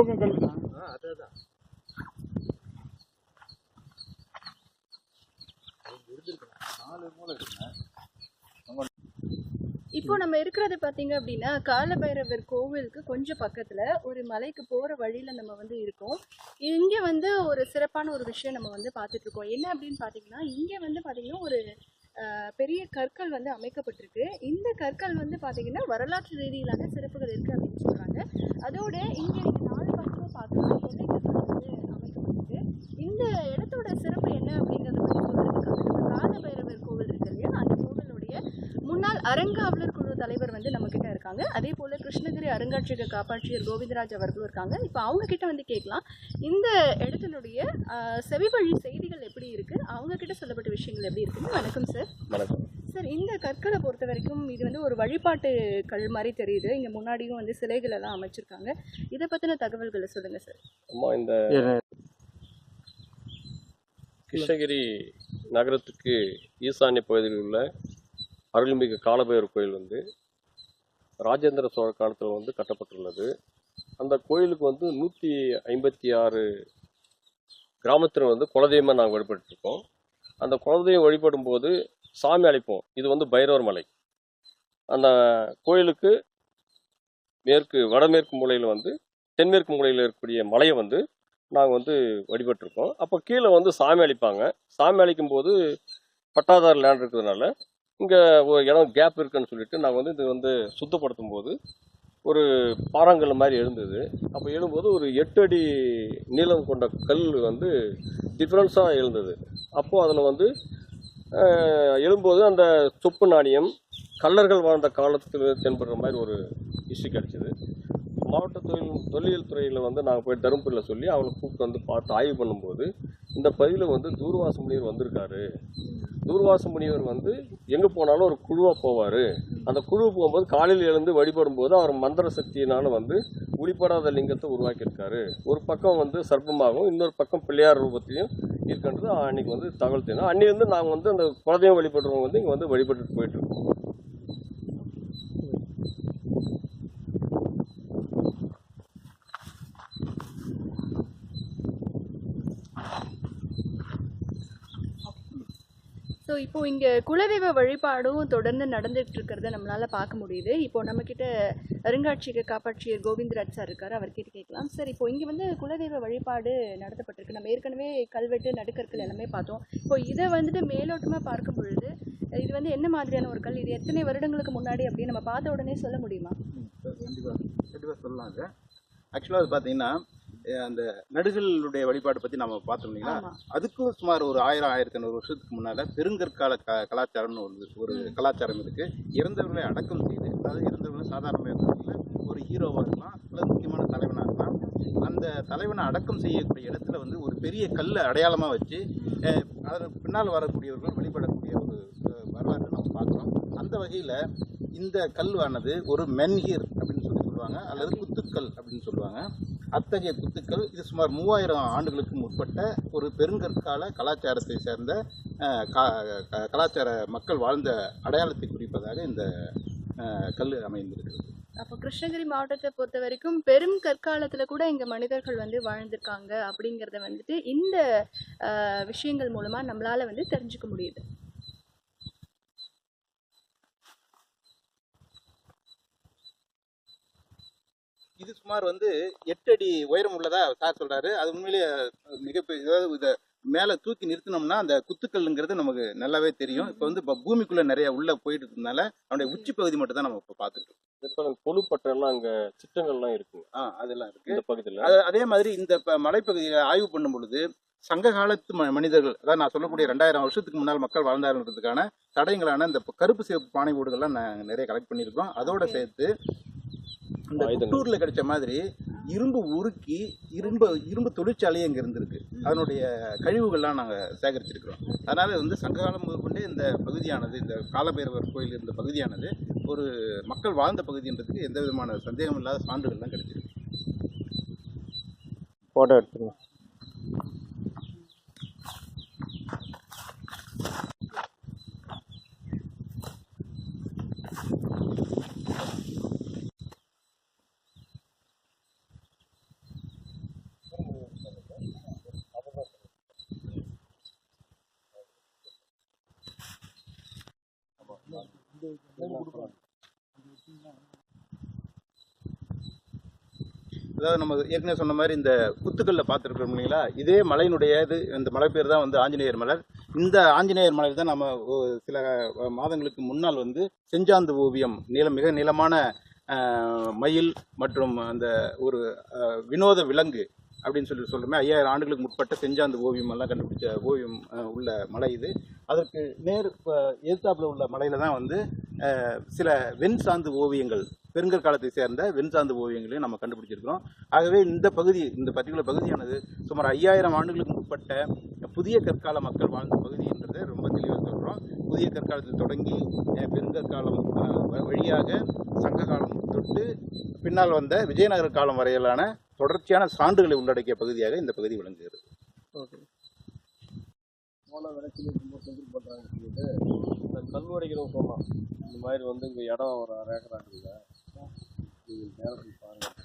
பக்கம் கல் இப்போ நம்ம இருக்கிறது பாத்தீங்க அப்படின்னா காலபைரவர் கோவிலுக்கு கொஞ்சம் பக்கத்துல ஒரு மலைக்கு போற வழியில நம்ம வந்து இருக்கோம். இங்க வந்து ஒரு சிறப்பான ஒரு விஷயம் நம்ம வந்து பார்த்துட்டு இருக்கோம். என்ன அப்படின்னு பாத்தீங்கன்னா இங்க வந்து பாத்தீங்கன்னா ஒரு பெரிய கற்கள் வந்து அமைக்கப்பட்டிருக்கு. இந்த கற்கள் வந்து பாத்தீங்கன்னா வரலாற்று ரீதியிலான சிறப்புகள் இருக்கு அப்படின்னு சொல்றாங்க. அதோட இங்க நீங்க நாலு பக்கமும் பார்த்தோம்னா எல்லை கற்கள் வந்து அமைக்கப்பட்டிருக்கு இந்த இடத்தோட சிறப்பு என்ன அப்படிங்கறத பத்தி சொல்றதுக்காக நம்ம காலபைரவர் கோவில் இருக்கு இல்லையா அந்த கோவிலுடைய முன்னாள் அறங்காவலர் குழு தலைவர் வந்து நம்ம கிட்ட இருக்காங்க. அதே போல கிருஷ்ணகிரி அருங்காட்சியக காப்பாட்சியர் கோவிந்தராஜ் அவர்களும் இருக்காங்க. இப்போ அவங்க கிட்ட வந்து கேட்கலாம். இந்த இடத்தினுடைய செவிவழி செய்திகள் எப்படி இருக்கு? அவங்க கிட்ட சொல்லப்பட்ட விஷயங்கள் எப்படி இருக்குன்னு வணக்கம் சார் வணக்கம். சார் இந்த கற்களை பொறுத்த வரைக்கும் இது வந்து ஒரு வழிபாட்டு கல் மாதிரி தெரியுது. இங்க முன்னாடியும் வந்து சிலைகள் எல்லாம் அமைச்சிருக்காங்க. இதை பத்தின தகவல்களை சொல்லுங்க சார் அம்மா இந்த கிருஷ்ணகிரி நகரத்துக்கு ஈசான்ய பகுதியில் உள்ள அருள்மிகு காலபைரவர் கோயில் வந்து ராஜேந்திர சோழ காலத்தில் வந்து கட்டப்பட்டுள்ளது. அந்த கோயிலுக்கு வந்து நூற்றி ஐம்பத்தி ஆறு கிராமத்தில் வந்து குலதெய்வமாக நாங்கள் வழிபட்டுருக்கோம். அந்த குலதெய்வம் வழிபடும் போது சாமி அழைப்போம். இது வந்து பைரவர் மலை. அந்த கோயிலுக்கு மேற்கு வடமேற்கு மூலையில் வந்து தென்மேற்கு மூலையில் இருக்கக்கூடிய மலையை வந்து நாங்கள் வந்து வழிபட்டிருக்கோம். அப்போ கீழே வந்து சாமி அழிப்பாங்க. சாமி அழிக்கும் போது பட்டாதார லேண்ட் இருக்கிறதுனால இங்கே ஒரு இடம் கேப் இருக்குன்னு சொல்லிட்டு நாங்கள் வந்து இது வந்து சுத்தப்படுத்தும் போது ஒரு பாறாங்கல் மாதிரி எழுந்தது. அப்போ எழும்போது ஒரு எட்டு அடி நீளம் கொண்ட கல் வந்து டிஃப்ரென்ஸாக எழுந்தது. அப்போது அதில் வந்து எழும்போது அந்த சொப்பு நாணயம் கல்லர்கள் வாழ்ந்த காலத்தில் தென்படுற மாதிரி ஒரு இஷ்யூ கிடச்சிது. மாவட்ட தொழில் தொல்லியல் துறையில் வந்து நாங்கள் போய் தருமபுரியில் சொல்லி அவங்களை கூப்பிட்டு வந்து பார்த்து ஆய்வு பண்ணும்போது இந்த பகுதியில் வந்து தூர்வாச முனிவர் வந்திருக்காரு. தூர்வாச முனிவர் வந்து எங்கே போனாலும் ஒரு குழுவாக போவார். அந்த குழு போகும்போது காலையில் எழுந்து வழிபடும் போது அவர் மந்திர சக்தியினால் வந்து உளிப்படாத லிங்கத்தை உருவாக்கியிருக்காரு. ஒரு பக்கம் வந்து சர்ப்பமாகவும் இன்னொரு பக்கம் பிள்ளையார் ரூபத்தையும் இருக்கின்றது அன்னைக்கு வந்து தகவல் தெரியும். அன்னிலிருந்து நாங்கள் வந்து அந்த குலதெய்வம் வழிபடுறவங்க வந்து இங்கே வந்து வழிபட்டுட்டு போயிட்டுருக்கோம் ஸோ இப்போ இங்கே குலதெய்வ வழிபாடும் தொடர்ந்து நடந்துகிட்டு இருக்கிறத நம்மளால் பார்க்க முடியுது. இப்போ நம்மக்கிட்ட அருங்காட்சியக காப்பாட்சியர் கோவிந்தராஜ் சார் இருக்கார். அவர்கிட்ட கேட்கலாம். சார் இப்போ இங்கே வந்து குலதெய்வ வழிபாடு நடத்தப்பட்டிருக்கு. நம்ம ஏற்கனவே கல்வெட்டு நடுக்கற்கள் எல்லாமே பார்த்தோம். இப்போ இதை வந்துட்டு மேலோட்டமாக பார்க்கும் பொழுது இது வந்து என்ன மாதிரியான ஒரு கல்? இது எத்தனை வருடங்களுக்கு முன்னாடி அப்படின்னு நம்ம பார்த்த உடனே சொல்ல முடியுமா? கண்டிப்பாக கண்டிப்பாக சொல்லலாம் சார் ஆக்சுவலாக அது பார்த்தீங்கன்னா அந்த நடுகளுடைய வழிபாடு பற்றி நம்ம பார்த்தோம் இல்லைங்களா? அதுக்கும் சுமார் ஒரு ஆயிரம் ஆயிரத்தி ஐநூறு வருஷத்துக்கு முன்னால பெருங்கற்கால க கலாச்சாரம்னு ஒரு ஒரு கலாச்சாரம் இருக்கு. இறந்தவர்களை அடக்கம் செய்து அதாவது இறந்தவர்களை சாதாரண இடத்துல ஒரு ஹீரோவாக இருக்கலாம் அல்லது முக்கியமான தலைவனாக இருக்கலாம். அந்த தலைவனை அடக்கம் செய்யக்கூடிய இடத்துல வந்து ஒரு பெரிய கல்லை அடையாளமாக வச்சு அதன் பின்னால் வரக்கூடியவர்கள் வழிபடக்கூடிய ஒரு வரலாற்றை நம்ம பார்க்குறோம் அந்த வகையில் இந்த கல்வானது ஒரு மென்ஹீர் அப்படின்னு சொல்லி சொல்லுவாங்க. அல்லது குத்துக்கல் அப்படின்னு சொல்லுவாங்க. அத்தகைய குத்துக்கள் இது சுமார் மூவாயிரம் ஆண்டுகளுக்கு முற்பட்ட ஒரு பெருங்கற்கால கலாச்சாரத்தை சேர்ந்த க- கலாச்சார மக்கள் வாழ்ந்த அடையாளத்தை குறிப்பதாக இந்த கல் அமைந்திருக்கிறது. அப்போ கிருஷ்ணகிரி மாவட்டத்தை பொறுத்த வரைக்கும் பெரும் கற்காலத்தில் கூட இங்கே மனிதர்கள் வந்து வாழ்ந்திருக்காங்க அப்படிங்கிறத வந்துட்டு இந்த விஷயங்கள் மூலமாக நம்மளால் வந்து தெரிஞ்சுக்க முடியுது. இது சுமார் வந்து எட்டு அடி உயரம் உள்ளதா சார் சொல்றாரு. அது உண்மையிலேயே மிகப்பெரிய அதாவது இதை மேலே தூக்கி நிறுத்தினோம்னா அந்த குத்துக்கல்லுங்கிறது நமக்கு நல்லாவே தெரியும். இப்போ வந்து இப்போ பூமிக்குள்ள நிறைய உள்ள போயிட்டு இருக்கனால அவனுடைய உச்சி பகுதி மட்டும் தான் நம்ம இப்போ பார்த்துட்டு இருக்கோம் கொழுப்பட்டெல்லாம் அங்கே சிற்றங்கள்லாம் இருக்குங்க. ஆ அதெல்லாம் இருக்கு. இந்த பகுதியில். அது மாதிரி இந்த மலைப்பகுதியை ஆய்வு பண்ணும் பொழுது சங்க காலத்து மனிதர்கள் அதாவது நான் சொல்லக்கூடிய ரெண்டாயிரம் வருஷத்துக்கு முன்னால் மக்கள் வாழ்ந்தாருன்றதுக்கான தடயங்களான இந்த கருப்பு சிவப்பு பானை ஓடுகள்லாம் நான் நிறைய கலெக்ட் பண்ணியிருக்கோம். அதோட. சேர்த்து இந்த. குட்டூர்ல கிடைச்ச மாதிரி இரும்பு உருக்கி இரும்பு இரும்பு தொழிற்சாலையே இங்க இருந்திருக்கு. அதனுடைய கழிவுகள்லாம் நாங்க சேகரிச்சிருக்கிறோம். அதனால வந்து சங்ககாலம் முதற்கொண்டே இந்த பகுதியானது இந்த காலபைரவர் கோயில் இந்த பகுதியானது ஒரு மக்கள் வாழ்ந்த பகுதின்றதுக்கு எந்த விதமான சந்தேகம் இல்லாத சான்றுகள்லாம் கிடைச்சிருக்கு. ஃபோட்டோ எடுத்துருங்க அதாவது நம்ம ஏற்கனவே சொன்ன மாதிரி இந்த குத்துக்கல்ல பார்த்துருக்கோம் இல்லைங்களா? இதே மலையினுடைய இது இந்த மலை பேர் தான் வந்து ஆஞ்சநேயர் மலர். இந்த ஆஞ்சநேயர் மலையில் தான் நம்ம சில மாதங்களுக்கு முன்னால் வந்து செஞ்சாந்து ஓவியம் நீளம் மிக நீளமான மயில் மற்றும் அந்த ஒரு வினோத விலங்கு அப்படின்னு சொல்லி சொல்கிறோமே ஐயாயிரம் ஆண்டுகளுக்கு முற்பட்ட செஞ்சாந்து ஓவியமெல்லாம் கண்டுபிடிச்ச ஓவியம் உள்ள மலை இது. அதற்கு நேர் இப்போ எதிர்த்தாப்புல உள்ள மலையில் தான் வந்து சில வெண் சார்ந்து ஓவியங்கள் பெருங்கற்காலத்தை சேர்ந்த வெண் சாந்து ஓவியங்களையும் நம்ம கண்டுபிடிச்சிருக்கிறோம். ஆகவே இந்த பகுதி இந்த பர்டிகுலர் பகுதியானது சுமார் ஐயாயிரம் ஆண்டுகளுக்கு முற்பட்ட புதிய கற்கால மக்கள் வாழ்ந்த பகுதின்றதை ரொம்ப தெளிவாக சொல்கிறோம் புதிய கற்காலத்தில் தொடங்கி பெருங்கற்காலம் வழியாக சங்க காலம் தொட்டு பின்னால் வந்த விஜயநகர காலம் வரையிலான தொடர்ச்சியான சான்றுகளை உள்ளடக்கிய பகுதியாக இந்த பகுதி விளங்குகிறது. போன விளைச்சல் ரொம்ப செஞ்சுட்டு சொல்லிட்டு இந்த கல்வரைகளும் சொல்லலாம். இந்த மாதிரி வந்து இங்கே இடம் ஒரு அரை இருக்குங்க நீங்கள் நேரத்தில் பாருங்கள்